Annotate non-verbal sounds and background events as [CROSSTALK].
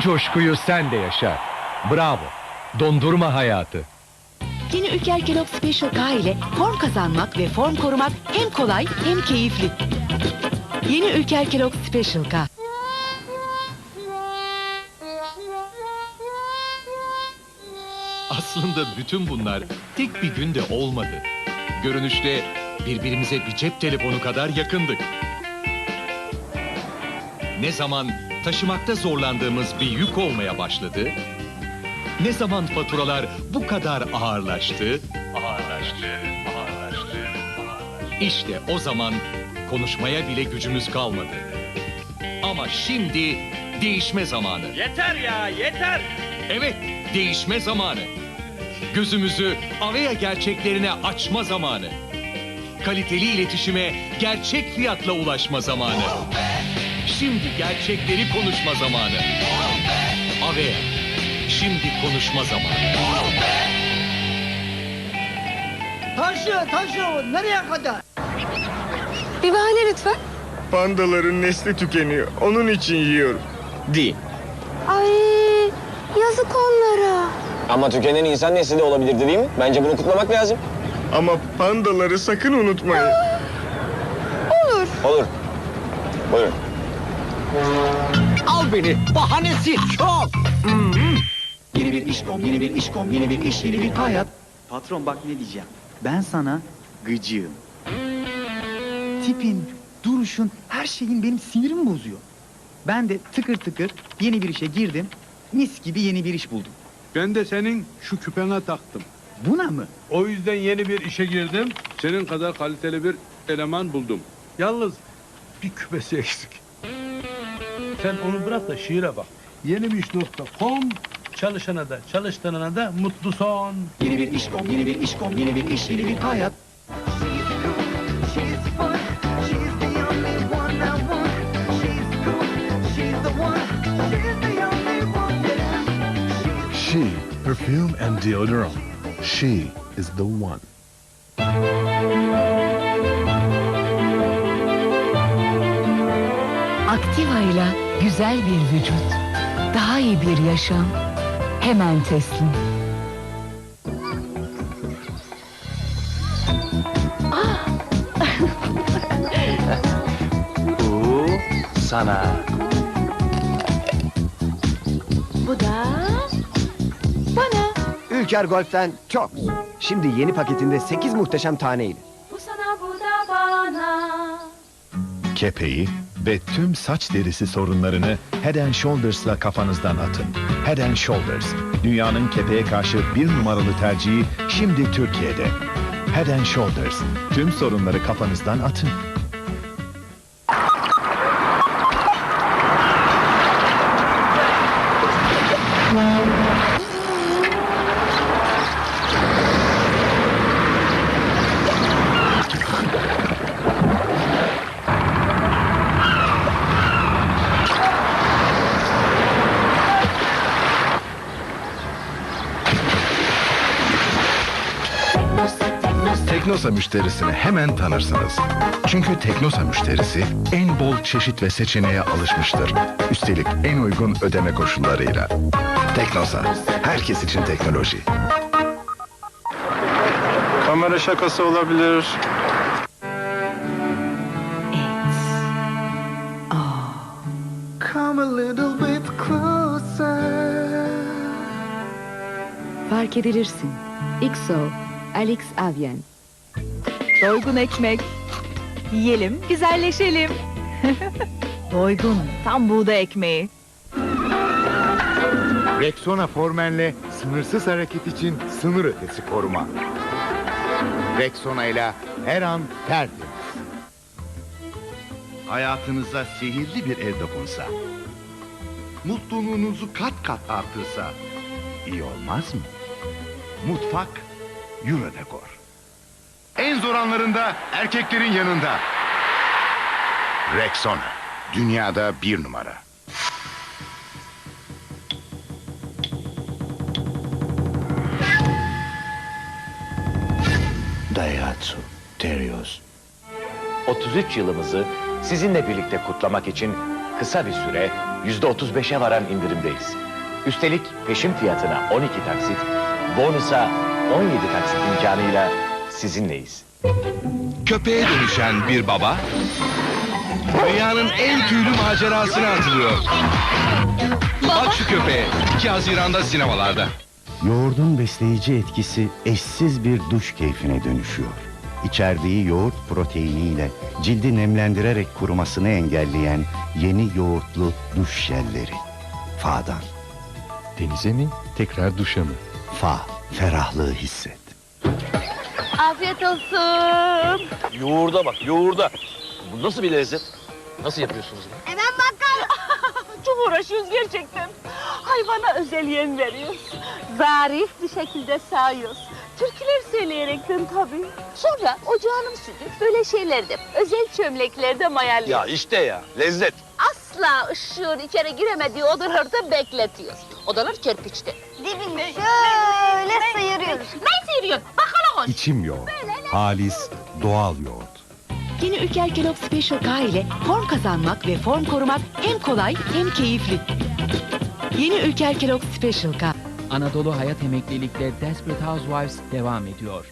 coşkuyu sen de yaşa. Bravo. Dondurma hayatı. Yeni Ülker Kellogg Special K ile form kazanmak ve form korumak hem kolay hem keyifli. Yeni Ülker Kellogg Special K. Aslında bütün bunlar tek bir günde olmadı. Görünüşte birbirimize bir cep telefonu kadar yakındık. Ne zaman taşımakta zorlandığımız bir yük olmaya başladı, ne zaman faturalar bu kadar ağırlaştı, ağırlaştı, ağırlaştı, ağırlaştı. İşte o zaman konuşmaya bile gücümüz kalmadı. Ama şimdi değişme zamanı. Yeter ya yeter. Evet, değişme zamanı. Gözümüzü Avea gerçeklerine açma zamanı. Kaliteli iletişime gerçek fiyatla ulaşma zamanı. Şimdi gerçekleri konuşma zamanı. Avea, şimdi konuşma zamanı. Taşı, taşı, nereye kadar? Bir bahane lütfen. Pandaların nesli tükeniyor. Onun için yiyorum. Değil. Ay yazık onlara. Ama tükenen insan nesli de olabilirdi değil mi? Bence bunu kutlamak lazım. Ama pandaları sakın unutmayın. Olur. Buyurun. Al beni, bahanesi çok. Yeni bir işkom, yeni bir işkom, yeni bir iş, yeni bir hayat. Patron bak ne diyeceğim. Ben sana gıcığım. Tipin, duruşun, her şeyin benim sinirimi bozuyor. Ben de tıkır tıkır yeni bir işe girdim. Mis gibi yeni bir iş buldum. Ben de senin şu küpene taktım. Buna mı? O yüzden yeni bir işe girdim. Senin kadar kaliteli bir eleman buldum. Yalnız bir küpesi eksik. Sen onu bırak da şiire bak. Yeni bir iş.com çalışana da çalıştırana da mutlu son. Yeni bir işkom, yeni bir işkom, yeni bir iş, yeni bir hayat. She, perfume and deodorant. She is the one. Aktiva ile güzel bir vücut, daha iyi bir yaşam, hemen teslim. [LAUGHS] Bu sana. Bu da bana. Ülker Golf'ten çok. Şimdi yeni paketinde 8 muhteşem taneyle. Bu sana bu da bana. Kepeği ve tüm saç derisi sorunlarını Head and Shoulders'la kafanızdan atın. Head and Shoulders, dünyanın kepeğe karşı bir numaralı tercihi şimdi Türkiye'de. Head and Shoulders, tüm sorunları kafanızdan atın. Teknosa müşterisini hemen tanırsınız. Çünkü Teknosa müşterisi en bol çeşit ve seçeneğe alışmıştır. Üstelik en uygun ödeme koşullarıyla. Teknosa, herkes için teknoloji. Kamera şakası olabilir. Come a little bit closer. Fark edilirsin. XO, Alex Avyen. Doygun ekmek. Yiyelim, güzelleşelim. [LAUGHS] Doygun, tam buğday ekmeği. Rexona Formen'le sınırsız hareket için sınır ötesi koruma. Rexona ile her an tertemiz. Hayatınıza sihirli bir el dokunsa, mutluluğunuzu kat kat artırsa, iyi olmaz mı? Mutfak Eurodecor. En zor anlarında erkeklerin yanında. Rexona, dünyada bir numara. Daihatsu Terios. 33 yılımızı sizinle birlikte kutlamak için kısa bir süre %35'e varan indirimdeyiz. Üstelik peşin fiyatına 12 taksit, bonusa 17 taksit imkanıyla sizinleyiz. Köpeğe dönüşen bir baba dünyanın en tüylü macerasına atılıyor. Bak şu köpeğe. 2 Haziran'da sinemalarda. Yoğurdun besleyici etkisi eşsiz bir duş keyfine dönüşüyor. İçerdiği yoğurt proteiniyle cildi nemlendirerek kurumasını engelleyen yeni yoğurtlu duş jelleri. Fa'dan. Denize mi? Tekrar duşa mı? Fa, ferahlığı hisset. Afiyet olsun. Yoğurda bak yoğurda. Bu nasıl bir lezzet? Nasıl yapıyorsunuz bunu? Hemen bakkal. [LAUGHS] Çok uğraşıyoruz gerçekten. Hayvana özel yem veriyoruz. Zarif bir şekilde sağıyoruz. Türküler söyleyerekten tabii. Sonra ocağının sütü böyle şeylerde, özel çömleklerde mayalıyoruz. Ya işte ya lezzet. Asla ışığın içeri giremediği odalarda bekletiyoruz. Odalar kerpiçte. Dibini şöyle sıyırıyoruz. Ben seviyorum. Bakalım hoş. İçim yoğurt. Halis, doğal yoğurt. Yeni Ülker Kellogg Special K ile form kazanmak ve form korumak hem kolay hem keyifli. Yeni Ülker Kellogg Special K. Anadolu Hayat Emeklilik'te Desperate Housewives devam ediyor.